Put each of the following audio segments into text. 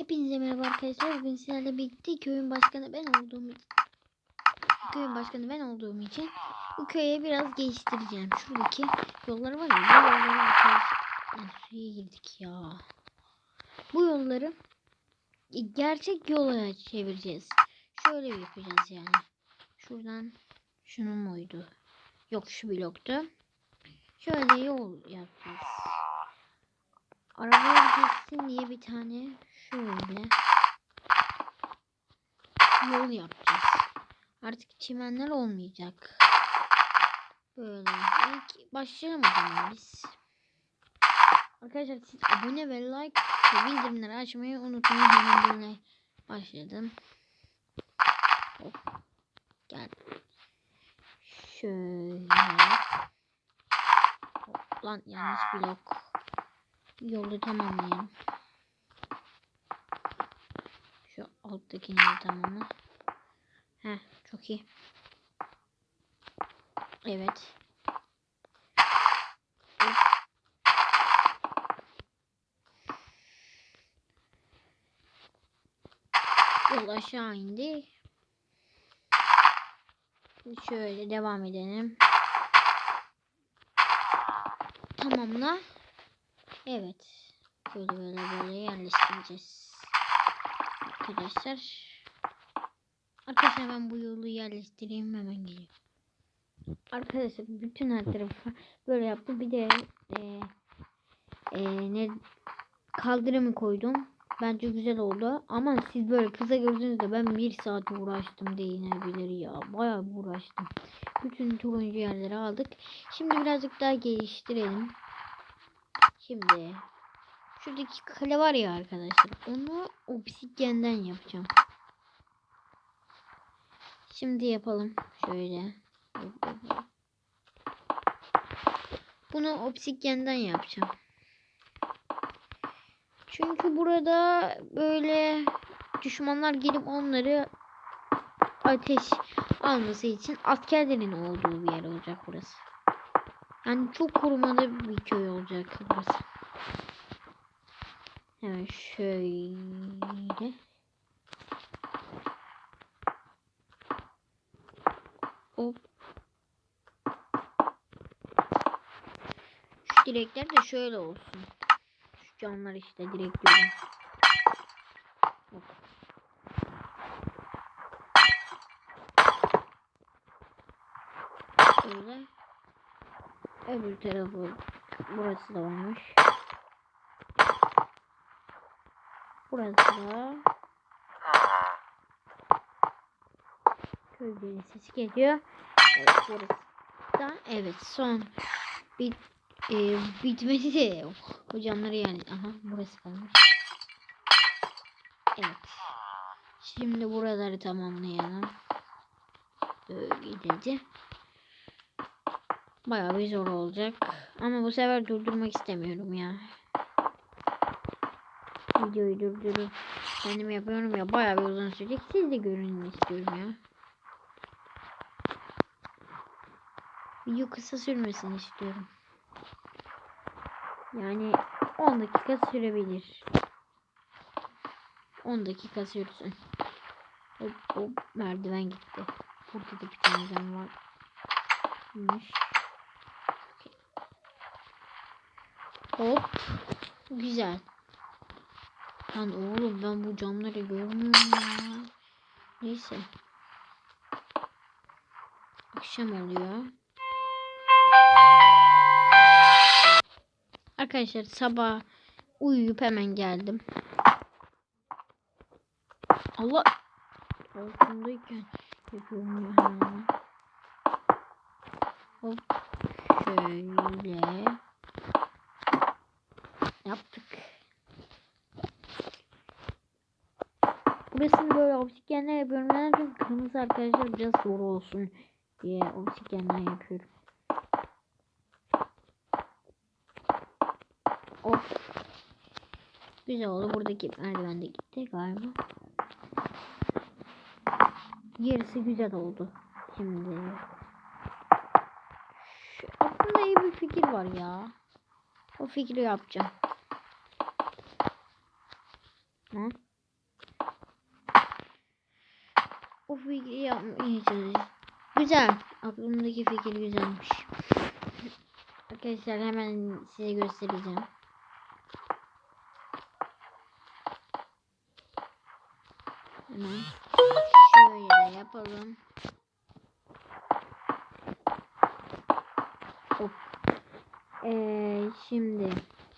Hepinize merhaba arkadaşlar. Bugün sizlerle birlikte köyün başkanı ben olduğum için köyün başkanı ben olduğum için bu köye biraz geliştireceğim. Şuradaki yolları var ya bu yolları suya girdik ya. Bu yolları gerçek yola çevireceğiz. Şöyle yapacağız yani. Şuradan şunun muydu? Yok şu bloktu. Şöyle yol yapacağız. Arabalar geçsin diye bir tane şöyle yol yapacağız. Artık çimenler olmayacak. Böyle. İlk başlayalım o biz. Arkadaşlar siz abone ve like ve bildirimleri açmayı unutmayın. Hemen böyle başladım. Hop. Gel. Şöyle. Hop. Lan yanlış blok. Yolu tamamlayalım. Şu alttakini de tamamla. Heh çok iyi. Evet. Yol aşağı indi. Şöyle devam edelim. Tamamla. Evet. Böyle böyle böyle yerleştireceğiz. Arkadaşlar. Arkadaşlar ben bu yolu yerleştireyim hemen geliyorum. Arkadaşlar bütün her tarafı böyle yaptım. Bir de e, e, ne kaldırımı koydum. Bence güzel oldu. Ama siz böyle kısa gördüğünüzde ben bir saat uğraştım deyinebilir ya. Bayağı uğraştım. Bütün turuncu yerleri aldık. Şimdi birazcık daha geliştirelim. Şimdi şuradaki kale var ya arkadaşlar. Onu obsidiyenden yapacağım. Şimdi yapalım. Şöyle. Bunu obsidiyenden yapacağım. Çünkü burada böyle düşmanlar gelip onları ateş alması için askerlerin olduğu bir yer olacak burası. Yani çok korumalı bir köy olacak burası. Hemen şöyle. Hop. Şu direkler de şöyle olsun. Şu camlar işte direkt diyorum. Hop. Şöyle. Öbür tarafı burası da varmış. Burası da köylerin sesi geliyor. Evet burası da evet son bit e, bitmesi de yok. Bu camları yani aha burası kalmış. Evet. Şimdi buraları tamamlayalım. Böylece. Bayağı bir zor olacak. Ama bu sefer durdurmak istemiyorum ya. Videoyu durdurup kendim yapıyorum ya bayağı bir uzun sürecek. Siz de görün istiyorum ya. Video kısa sürmesini istiyorum. Yani 10 dakika sürebilir. 10 dakika sürsün. Hop hop merdiven gitti. Burada da bir tane var. Mış. Hop. Güzel. Lan oğlum ben bu camları görmüyorum ya. Neyse. Akşam oluyor. Arkadaşlar sabah uyuyup hemen geldim. Allah altındayken yapıyorum ya. Hop şöyle yaptık. Burasını böyle obsidyenler. Ben çünkü kırmızı arkadaşlar biraz zor olsun diye obsidyenler yapıyorum. Of. Güzel oldu. Buradaki merdiven de gitti galiba. Yarısı güzel oldu. Şimdi. Şu, aklımda iyi bir fikir var ya. O fikri yapacağım. Hı? O fikri yapmayacağız. Güzel. Aklımdaki fikir güzelmiş. Arkadaşlar hemen size göstereceğim. Hemen şöyle yapalım. Hop. Ee, şimdi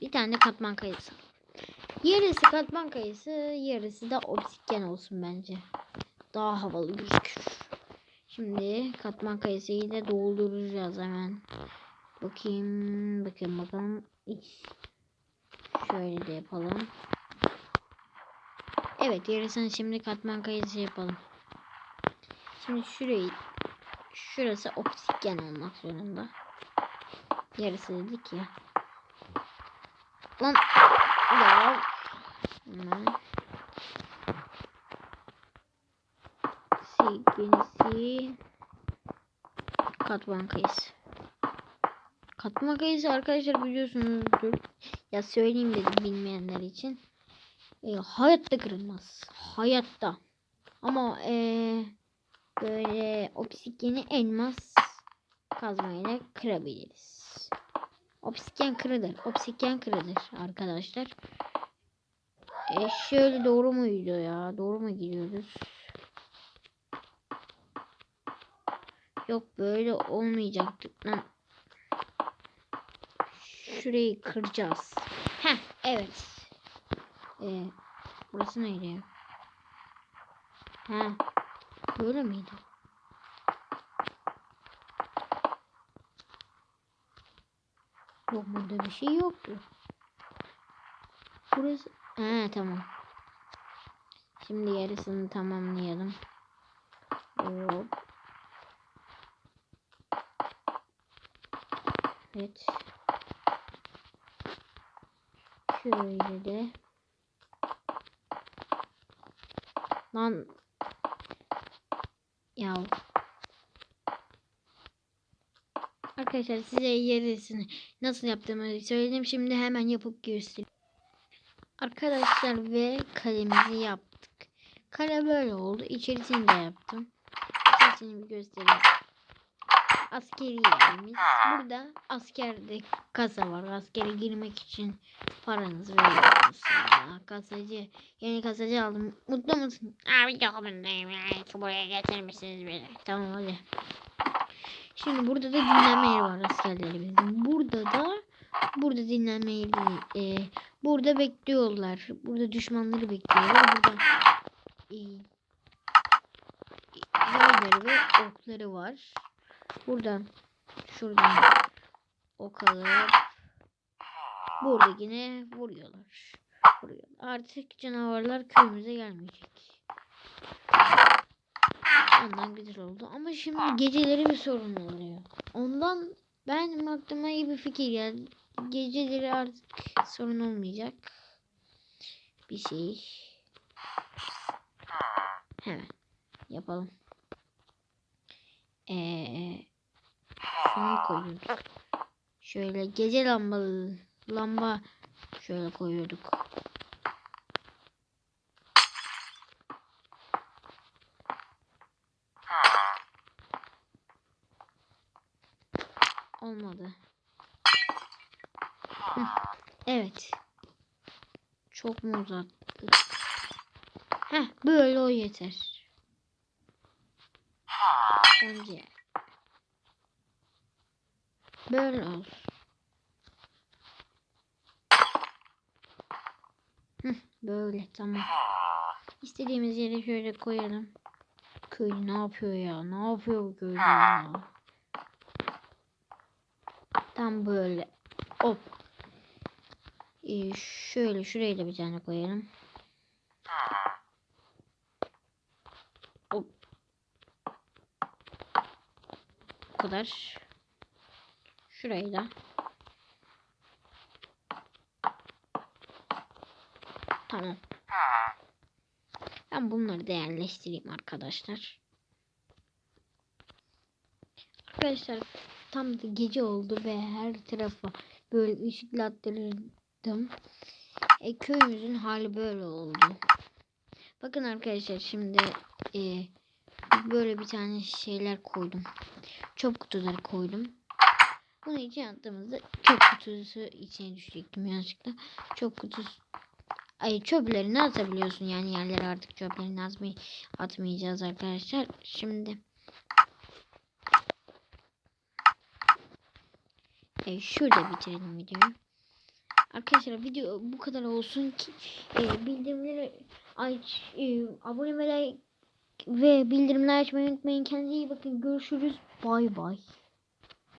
bir tane katman kayısı. Yarısı katman kayısı, yarısı da obsidyen olsun bence. Daha havalı gözükür. Şimdi katman kayısıyı da dolduracağız hemen. Bakayım, bakayım bakalım. Şöyle de yapalım. Evet, yarısını şimdi katman kayısı yapalım. Şimdi şurayı, şurası obsidyen olmak zorunda. Yarısı dedik ya. Lan ya. Hemen. Silginisi. Katman kayısı. Katman kayısı arkadaşlar biliyorsunuzdur. Ya söyleyeyim dedim bilmeyenler için. E, hayatta kırılmaz. Hayatta. Ama e, böyle obsidiyeni elmas kazmayla kırabiliriz. Obsidyen kırılır. Obsidyen kırılır arkadaşlar. E şöyle doğru muydu ya? Doğru mu gidiyoruz? Yok böyle olmayacaktı. Lan. Şurayı kıracağız. Heh evet. Ee, burası neydi? Ha, böyle miydi? Yok burada bir şey yoktu. Burası... Ha tamam. Şimdi yarısını tamamlayalım. Hop. Evet. Şöyle de. Lan. Ya. Arkadaşlar size yarısını nasıl yaptığımı söyledim. Şimdi hemen yapıp göstereyim. Arkadaşlar ve kalemizi yaptık. Kale böyle oldu. İçerisini de yaptım. İçerisini bir göstereyim. Askeri yerimiz. Burada askerde kasa var. Askere girmek için paranızı veriyorsunuz. Kasacı. Yeni kasacı aldım. Mutlu musun? Abi yok buradayım. Buraya getirmişsiniz beni. Tamam hadi. Şimdi burada da dinlenme yeri var askerlerimizin. Burada da burada dinlenme yeri. E, burada bekliyorlar. Burada düşmanları bekliyorlar. Burada e, ve okları var. Buradan şuradan ok alıp burada yine vuruyorlar. vuruyorlar. Artık canavarlar köyümüze gelmeyecek. Ondan güzel oldu. Ama şimdi geceleri bir sorun oluyor. Ondan ben aklıma iyi bir fikir geldi. Geceleri artık sorun olmayacak. Bir şey. Hemen yapalım. Ee, şunu koyuyorduk. Şöyle gece lambalı lamba şöyle koyuyorduk. Olmadı. Hı, Evet. Çok mu uzattı? Heh, böyle o yeter. Bence. Böyle olsun. Hı, böyle tamam. İstediğimiz yere şöyle koyalım. Köy ne yapıyor ya? Ne yapıyor bu ya? Tam böyle. Hop. Ee, şöyle şuraya da bir tane koyalım. Hop. Bu kadar. Şurayı da. Tamam. Ben bunları değerleştireyim arkadaşlar. Arkadaşlar tam da gece oldu ve her tarafa böyle ışıklattırdım. E, köyümüzün hali böyle oldu. Bakın arkadaşlar şimdi e, böyle bir tane şeyler koydum. Çöp kutuları koydum. Bunu içine attığımızda çöp kutusu içine düşecektim yanlışlıkla. Çöp kutusu Ay çöplerini atabiliyorsun yani yerlere artık çöplerini atmay atmayacağız arkadaşlar. Şimdi e, şurada bitirelim videoyu. Arkadaşlar video bu kadar olsun ki e, bildirimleri aç, e, abone ve ve bildirimleri açmayı unutmayın. Kendinize iyi bakın. Görüşürüz. Bay bay.